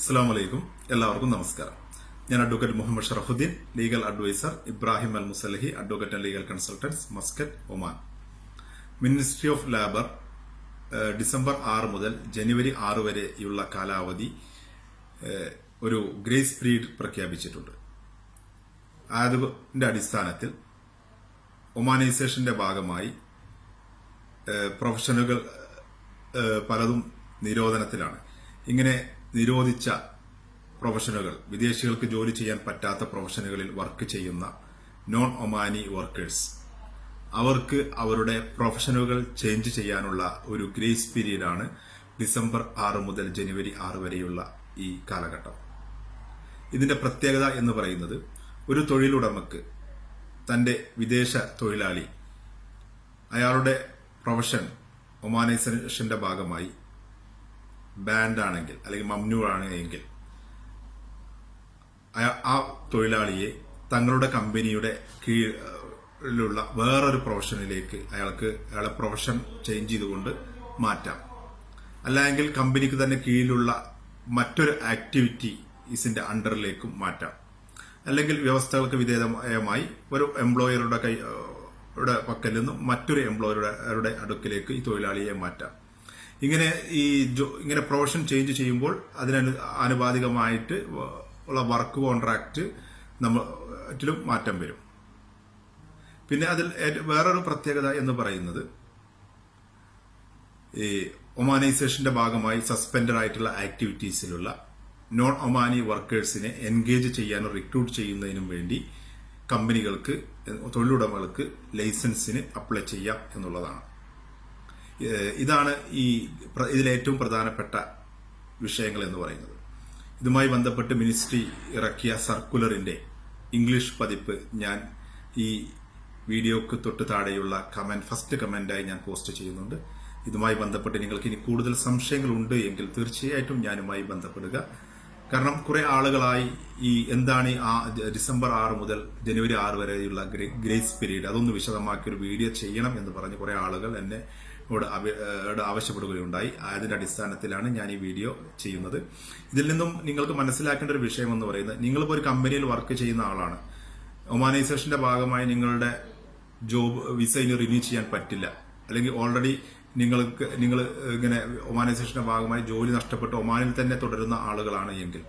അസ്സാം വലൈക്കും എല്ലാവർക്കും നമസ്കാരം. ഞാൻ advocate Muhammad Sharafuddeen legal adviser Ibrahim Al Musalahi advocate legal consultants Muscat Oman. Ministry of labour December ആറ് മുതൽ ജനുവരി ആറ് വരെയുള്ള കാലാവധി ഒരു ഗ്രേസ് പീരീഡ് പ്രഖ്യാപിച്ചിട്ടുണ്ട്. അതിന്റെ അടിസ്ഥാനത്തിൽ ഒമാനൈസേഷന്റെ ഭാഗമായി പ്രൊഫഷനുകൾ പലതും നിരോധനത്തിലാണ്. ഇങ്ങനെ നിരോധിച്ച പ്രൊഫഷനുകൾ വിദേശികൾക്ക് ജോലി ചെയ്യാൻ പറ്റാത്ത പ്രൊഫഷനുകളിൽ വർക്ക് ചെയ്യുന്ന നോൺ ഒമാനി വർക്കേഴ്സ് അവർക്ക് അവരുടെ പ്രൊഫഷനുകൾ ചേഞ്ച് ചെയ്യാനുള്ള ഒരു ഗ്രേസ് പീരീഡാണ് ഡിസംബർ ആറ് മുതൽ ജനുവരി ആറ് വരെയുള്ള ഈ കാലഘട്ടം. ഇതിന്റെ പ്രത്യേകത എന്ന് പറയുന്നത് ഒരു തൊഴിലുടമക്ക് തന്റെ വിദേശ തൊഴിലാളി അയാളുടെ പ്രൊഫഷൻ ഒമാനൈസേഷന്റെ ഭാഗമായി ബാൻഡ് ആണെങ്കിൽ അല്ലെങ്കിൽ മമ്നൂർ ആണെങ്കിൽ ആ തൊഴിലാളിയെ തങ്ങളുടെ കമ്പനിയുടെ കീഴിലുള്ള വേറൊരു പ്രൊഫഷനിലേക്ക് അയാൾക്ക് അയാളെ പ്രൊഫഷൻ ചേഞ്ച് ചെയ്തുകൊണ്ട് മാറ്റാം. അല്ലെങ്കിൽ കമ്പനിക്ക് തന്നെ കീഴിലുള്ള മറ്റൊരു ആക്ടിവിറ്റി ഇസിന്റെ അണ്ടറിലേക്കും മാറ്റാം. അല്ലെങ്കിൽ വ്യവസ്ഥകൾക്ക് വിധേയമായി ഒരു എംപ്ലോയറുടെ കൈ പക്കൽ നിന്നും മറ്റൊരു എംപ്ലോയറുടെ അടുക്കിലേക്ക് ഈ തൊഴിലാളിയെ മാറ്റാം. ഇങ്ങനെ ഈ ഇങ്ങനെ പ്രൊഫഷൻ ചേഞ്ച് ചെയ്യുമ്പോൾ അതിന് ആനുപാതികമായിട്ട് ഉള്ള വർക്ക് കോൺട്രാക്ട് നമ്മിലും മാറ്റം വരും. പിന്നെ അതിൽ വേറൊരു പ്രത്യേകത എന്ന് പറയുന്നത് ഈ ഒമാനൈസേഷന്റെ ഭാഗമായി സസ്പെൻഡഡ് ആയിട്ടുള്ള ആക്ടിവിറ്റീസിലുള്ള നോൺ ഒമാനി വർക്കേഴ്സിനെ എൻഗേജ് ചെയ്യാനും റിക്രൂട്ട് ചെയ്യുന്നതിനും വേണ്ടി കമ്പനികൾക്ക് തൊഴിലുടമകൾക്ക് ലൈസൻസിന് അപ്ലൈ ചെയ്യാം എന്നുള്ളതാണ്. ഇതാണ് ഈ ഇതിലേറ്റവും പ്രധാനപ്പെട്ട വിഷയങ്ങൾ എന്ന് പറയുന്നത്. ഇതുമായി ബന്ധപ്പെട്ട് മിനിസ്ട്രി ഇറക്കിയ സർക്കുലറിന്റെ ഇംഗ്ലീഷ് പതിപ്പ് ഞാൻ ഈ വീഡിയോക്ക് തൊട്ട് താഴെയുള്ള കമന്റ് ഫസ്റ്റ് കമന്റായി ഞാൻ പോസ്റ്റ് ചെയ്യുന്നുണ്ട്. ഇതുമായി ബന്ധപ്പെട്ട് നിങ്ങൾക്ക് ഇനി കൂടുതൽ സംശയങ്ങൾ ഉണ്ട് എങ്കിൽ തീർച്ചയായിട്ടും ഞാനുമായി ബന്ധപ്പെടുക. കാരണം കുറെ ആളുകളായി ഈ എന്താണ് ആ ഡിസംബർ ആറ് മുതൽ ജനുവരി ആറ് വരെയുള്ള ഗ്രേസ് പീരീഡ് അതൊന്ന് വിശദമാക്കി ഒരു വീഡിയോ ചെയ്യണം എന്ന് പറഞ്ഞ് കുറെ ആളുകൾ എന്നെ ആവശ്യപ്പെടുകയുണ്ടായി. അതിന്റെ അടിസ്ഥാനത്തിലാണ് ഞാൻ ഈ വീഡിയോ ചെയ്യുന്നത്. ഇതിൽ നിന്നും നിങ്ങൾക്ക് മനസ്സിലാക്കേണ്ട ഒരു വിഷയം എന്ന് പറയുന്നത് നിങ്ങളിപ്പോൾ ഒരു കമ്പനിയിൽ വർക്ക് ചെയ്യുന്ന ആളാണ്. ഒമാനൈസേഷന്റെ ഭാഗമായി നിങ്ങളുടെ ജോബ് വിസ ഇനി റിന്യൂ ചെയ്യാൻ പറ്റില്ല. അല്ലെങ്കിൽ ഓൾറെഡി നിങ്ങൾക്ക് നിങ്ങൾ ഇങ്ങനെ ഒമാനൈസേഷന്റെ ഭാഗമായി ജോലി നഷ്ടപ്പെട്ട് ഒമാനിൽ തന്നെ തുടരുന്ന ആളുകളാണ് എങ്കിൽ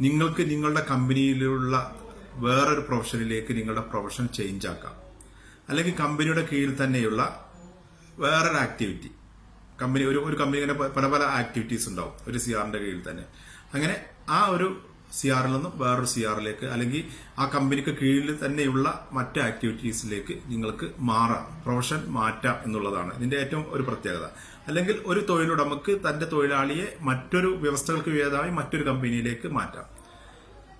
നിങ്ങൾക്ക് നിങ്ങളുടെ കമ്പനിയിലുള്ള വേറൊരു പ്രൊഫഷനിലേക്ക് നിങ്ങളുടെ പ്രൊഫഷൻ ചേഞ്ച് ആക്കാം. അല്ലെങ്കിൽ കമ്പനിയുടെ കീഴിൽ തന്നെയുള്ള വേറൊരു ആക്ടിവിറ്റി കമ്പനി ഒരു ഒരു കമ്പനി ഇങ്ങനെ പല പല ആക്ടിവിറ്റീസ് ഉണ്ടാവും. ഒരു സി ആറിന്റെ കീഴിൽ തന്നെ. അങ്ങനെ ആ ഒരു സി ആറിൽ നിന്നും വേറൊരു സി ആറിലേക്ക് അല്ലെങ്കിൽ ആ കമ്പനിക്ക് കീഴിൽ തന്നെയുള്ള മറ്റ് ആക്ടിവിറ്റീസിലേക്ക് നിങ്ങൾക്ക് മാറാം. പ്രൊഫഷൻ മാറ്റാം എന്നുള്ളതാണ് ഇതിന്റെ ഏറ്റവും ഒരു പ്രത്യേകത. അല്ലെങ്കിൽ ഒരു തൊഴിലുടമക്ക് തന്റെ തൊഴിലാളിയെ മറ്റൊരു വ്യവസ്ഥകൾക്ക് വിധേയമായി മറ്റൊരു കമ്പനിയിലേക്ക് മാറ്റാം.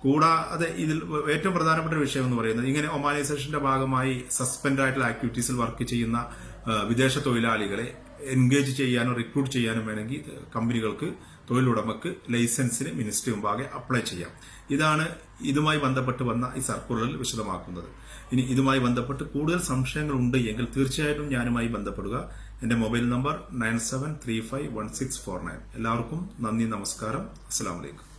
കൂടാതെ ഇതിൽ ഏറ്റവും പ്രധാനപ്പെട്ട ഒരു വിഷയം എന്ന് പറയുന്നത് ഇങ്ങനെ ഒമാനൈസേഷന്റെ ഭാഗമായി സസ്പെൻഡ് ആയിട്ടുള്ള ആക്ടിവിറ്റീസിൽ വർക്ക് ചെയ്യുന്ന വിദേശ തൊഴിലാളികളെ എൻഗേജ് ചെയ്യാനോ റിക്രൂട്ട് ചെയ്യാനോ വേണമെങ്കിൽ കമ്പനികൾക്ക് തൊഴിലുടമക്ക് ലൈസൻസിന് മിനിസ്ട്രി മുമ്പാകെ അപ്ലൈ ചെയ്യാം. ഇതാണ് ഇതുമായി ബന്ധപ്പെട്ട് വന്ന ഈ സർക്കുലറിൽ വിശദമാക്കുന്നത്. ഇനി ഇതുമായി ബന്ധപ്പെട്ട് കൂടുതൽ സംശയങ്ങൾ ഉണ്ട് എങ്കിൽ തീർച്ചയായിട്ടും ഞാനുമായി ബന്ധപ്പെടുക. എന്റെ mobile number nine seven three five one six four nine. എല്ലാവർക്കും നന്ദി നമസ്കാരം. അസ്സാം വലൈക്കും